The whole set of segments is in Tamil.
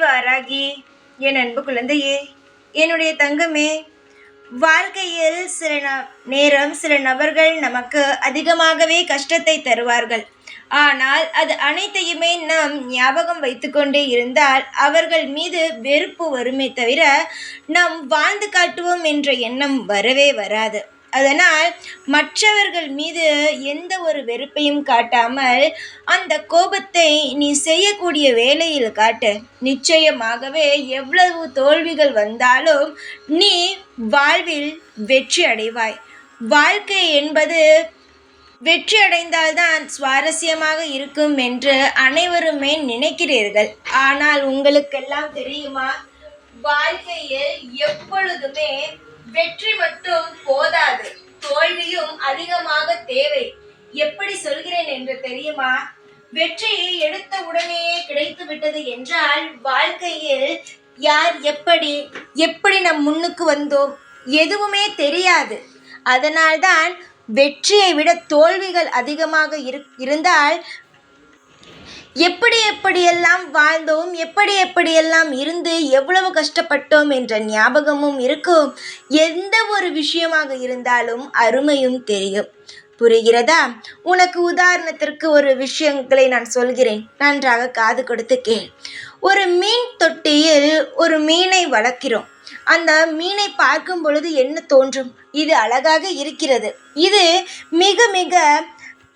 வாராகி என் அன்பு குழந்தையே என்னுடைய தங்கமே வாழ்க்கையில் சில ந- நேரம் சில நபர்கள் நமக்கு அதிகமாகவே கஷ்டத்தை தருவார்கள். ஆனால் அது அனைத்தையுமே நாம் ஞாபகம் வைத்துக்கொண்டே இருந்தால் அவர்கள் மீது வெறுப்பு வருமே தவிர நாம் வாழ்ந்து காட்டுவோம் என்ற எண்ணம் வரவே வராது. அதனால் மற்றவர்கள் மீது எந்த ஒரு வெறுப்பையும் காட்டாமல் அந்த கோபத்தை நீ செய்யக்கூடிய வேலையில் காட்டு. நிச்சயமாகவே எவ்வளவு தோல்விகள் வந்தாலும் நீ வாழ்வில் வெற்றி அடைவாய். வாழ்க்கை என்பது வெற்றி அடைந்தால்தான் சுவாரஸ்யமாக இருக்கும் என்று அனைவருமே நினைக்கிறீர்கள். ஆனால் உங்களுக்கெல்லாம் தெரியுமா? வாழ்க்கையில் எப்பொழுதுமே வெற்றி மட்டும் போதாது. தோல்வியும் அதிகமாக தேவை. எப்படி சொல்கிறேன் என்று தெரியுமா? வெற்றி எடுத்த உடனேயே கிடைத்து விட்டது என்றால் வாழ்க்கையில் யார் எப்படி எப்படி நம் முன்னுக்கு வந்தோம் எதுவுமே தெரியாது. அதனால்தான் வெற்றியை விட தோல்விகள் அதிகமாக இரு இருந்தால் எப்படி எப்படியெல்லாம் வாழ்ந்தோம் எப்படி எப்படியெல்லாம் இருந்து எவ்வளவு கஷ்டப்பட்டோம் என்ற ஞாபகமும் இருக்கும். எந்த ஒரு விஷயமாக இருந்தாலும் அருமையும் தெரியும். புரிகிறதா? உனக்கு உதாரணத்திற்கு ஒரு விஷயங்களை நான் சொல்கிறேன். நன்றாக காது கொடுத்து கேள். ஒரு மீன் தொட்டியில் ஒரு மீனை வளர்க்கிறோம். அந்த மீனை பார்க்கும் பொழுது என்ன தோன்றும்? இது அழகாக இருக்கிறது. இது மிக மிக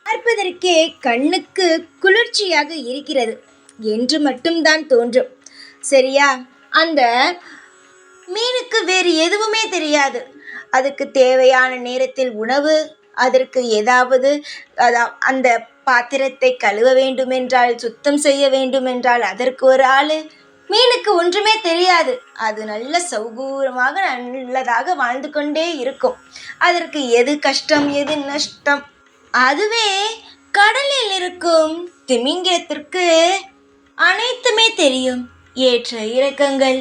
பார்ப்பதற்கே கண்ணுக்கு குளிர்ச்சியாக இருக்கிறது என்று மட்டும்தான் தோன்றும். சரியா? அந்த மீனுக்கு வேறு எதுவுமே தெரியாது. அதுக்கு தேவையான நேரத்தில் உணவு அதற்கு ஏதாவது அந்த பாத்திரத்தை கழுவ வேண்டுமென்றால் சுத்தம் செய்ய வேண்டுமென்றால் அதற்கு ஒரு ஆள். மீனுக்கு ஒன்றுமே தெரியாது. அது நல்ல சௌகூரமாக நல்லதாக வாழ்ந்து கொண்டே இருக்கும். அதற்கு எது கஷ்டம் எது நஷ்டம்? அதுவே கடலில் இருக்கும் திமிங்கலத்திற்கு அனைத்துமே தெரியும். ஏற்ற இறக்கங்கள்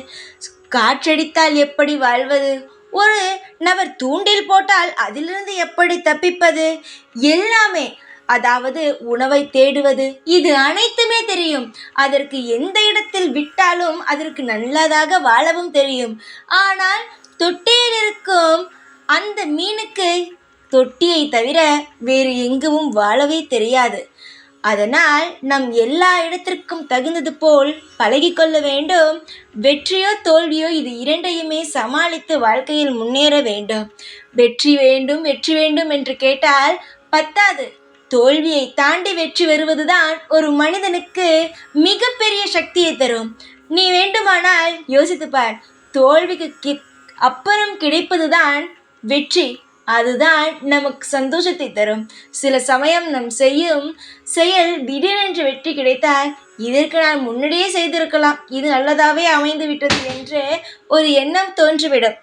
காற்றடித்தால் எப்படி வாழ்வது? ஒரு நபர் தூண்டில் போட்டால் அதிலிருந்து எப்படி தப்பிப்பது? எல்லாமே அதாவது உணவை தேடுவது இது அனைத்துமே தெரியும். அதற்கு எந்த இடத்தில் விட்டாலும் அதற்கு நல்லதாக வாழவும் தெரியும். ஆனால் தொட்டியில் இருக்கும் அந்த மீனுக்கு தொட்டியை தவிர வேறு எங்கும் வாழவே தெரியாது. அதனால் நம் எல்லா இடத்திற்கும் தகுந்தது போல் பழகிக்கொள்ள வேண்டும். வெற்றியோ தோல்வியோ இது இரண்டையுமே சமாளித்து வாழ்க்கையில் முன்னேற வேண்டும். வெற்றி வேண்டும் வெற்றி வேண்டும் என்று கேட்டால் பத்தாது. தோல்வியை தாண்டி வெற்றி வருவதுதான் ஒரு மனிதனுக்கு மிகப்பெரிய சக்தியை தரும். நீ வேண்டுமானால் யோசித்துப்பார் தோல்விக்கு கி- அப்புறம் கிடைப்பதுதான் வெற்றி. அதுதான் நமக்கு சந்தோஷத்தை தரும். சில சமயம் நம் செய்யும் செயல் திடீரென்று வெற்றி கிடைத்தால் இதற்கு நான் முன்னாடியே செய்திருக்கலாம். இது நல்லதாகவே அமைந்து விட்டது என்று ஒரு எண்ணம் தோன்றிவிடும்.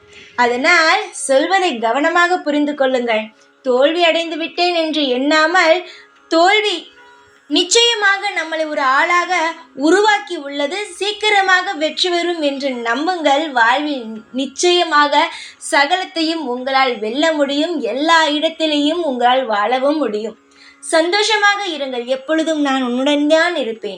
அதனால் சொல்வதை கவனமாக புரிந்து கொள்ளுங்கள். தோல்வி அடைந்து விட்டேன் என்று எண்ணாமல் தோல்வி நிச்சயமாக நம்மளை ஒரு ஆளாக உருவாக்கி உள்ளது. சீக்கிரமாக வெற்றி பெறும் என்று நம்புங்கள். வாழ்வில் நிச்சயமாக சகலத்தையும் உங்களால் வெல்ல முடியும். எல்லா இடத்திலேயும் உங்களால் வாழவும் முடியும். சந்தோஷமாக இருங்கள். எப்பொழுதும் நான் உன்னுடன் தான் இருப்பேன்.